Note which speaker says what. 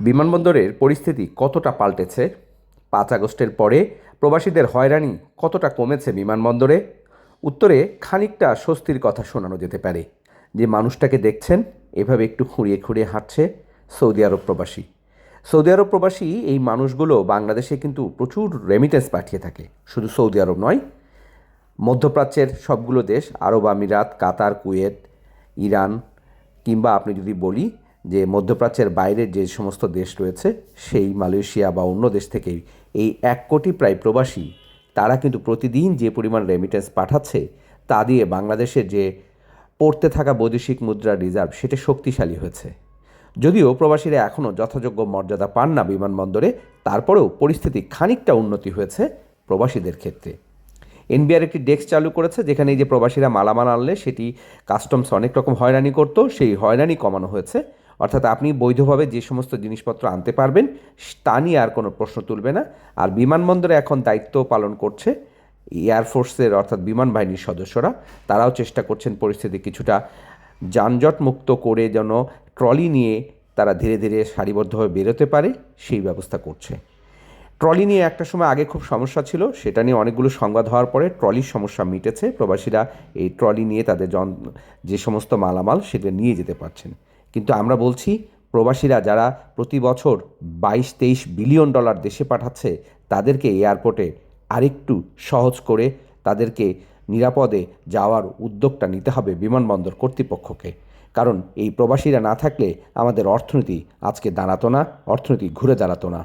Speaker 1: বিমানবন্দরের পরিস্থিতি কতটা পাল্টেছে? পাঁচ আগস্টের পরে প্রবাসীদের হয়রানি কতটা কমেছে বিমানবন্দরে? উত্তরে খানিকটা স্বস্তির কথা শোনানো যেতে পারে। যে মানুষটাকে দেখছেন, এভাবে একটু খুঁড়িয়ে খুঁড়িয়ে হাঁটছে সৌদি আরব প্রবাসী। সৌদি আরব প্রবাসী এই মানুষগুলো বাংলাদেশে কিন্তু প্রচুর রেমিটেন্স পাঠিয়ে থাকে। শুধু সৌদি আরব নয়, মধ্যপ্রাচ্যের সবগুলো দেশ, আরব আমিরাত, কাতার, কুয়েত, ইরান, কিংবা আপনি যদি বলি যে মধ্যপ্রাচ্যের বাইরের যে সমস্ত দেশ রয়েছে, সেই মালয়েশিয়া বা অন্য দেশ থেকেই এই এক কোটি প্রায় প্রবাসী, তারা কিন্তু প্রতিদিন যে পরিমাণ রেমিটেন্স পাঠাচ্ছে, তা দিয়ে বাংলাদেশের যে পড়তে থাকা বৈদেশিক মুদ্রা রিজার্ভ সেটা শক্তিশালী হয়েছে। যদিও প্রবাসীরা এখনও যথাযোগ্য মর্যাদা পান না বিমানবন্দরে, তারপরেও পরিস্থিতি খানিকটা উন্নতি হয়েছে প্রবাসীদের ক্ষেত্রে। এনবিআর একটি ডেস্ক চালু করেছে, যেখানে এই যে প্রবাসীরা মালামাল আনলে, সেটি কাস্টমস অনেক রকম হয়রানি করতো, সেই হয়রানি কমানো হয়েছে। অর্থাৎ আপনি বৈধভাবে যে সমস্ত জিনিসপত্র আনতে পারবেন, তা নিয়ে আর কোনো প্রশ্ন তুলবে না। আর বিমানবন্দরে এখন দায়িত্ব পালন করছে এয়ারফোর্সের অর্থাৎ বিমান বাহিনীর সদস্যরা। তারাও চেষ্টা করছেন পরিস্থিতি কিছুটা যানজট মুক্ত করে যেন ট্রলি নিয়ে তারা ধীরে ধীরে সারিবদ্ধভাবে বেরোতে পারে, সেই ব্যবস্থা করছে। ট্রলি নিয়ে একটা সময় আগে খুব সমস্যা ছিল, সেটা নিয়ে অনেকগুলো সংবাদ হওয়ার পরে ট্রলির সমস্যা মিটেছে। প্রবাসীরা এই ট্রলি নিয়ে তাদের জন যে সমস্ত মালামাল সেটা নিয়ে যেতে পারছেন। কিন্তু আমরা বলছি প্রবাসীরা যারা প্রতি বছর বাইশ, তেইশ বিলিয়ন ডলার দেশে পাঠাচ্ছে, তাদেরকে এয়ারপোর্টে আরেকটু সহজ করে তাদেরকে নিরাপদে যাওয়ার উদ্যোগটা নিতে হবে বিমানবন্দর কর্তৃপক্ষকে। কারণ এই প্রবাসীরা না থাকলে আমাদের অর্থনীতি আজকে দাঁড়াতো না, অর্থনীতি ঘুরে দাঁড়াতো না।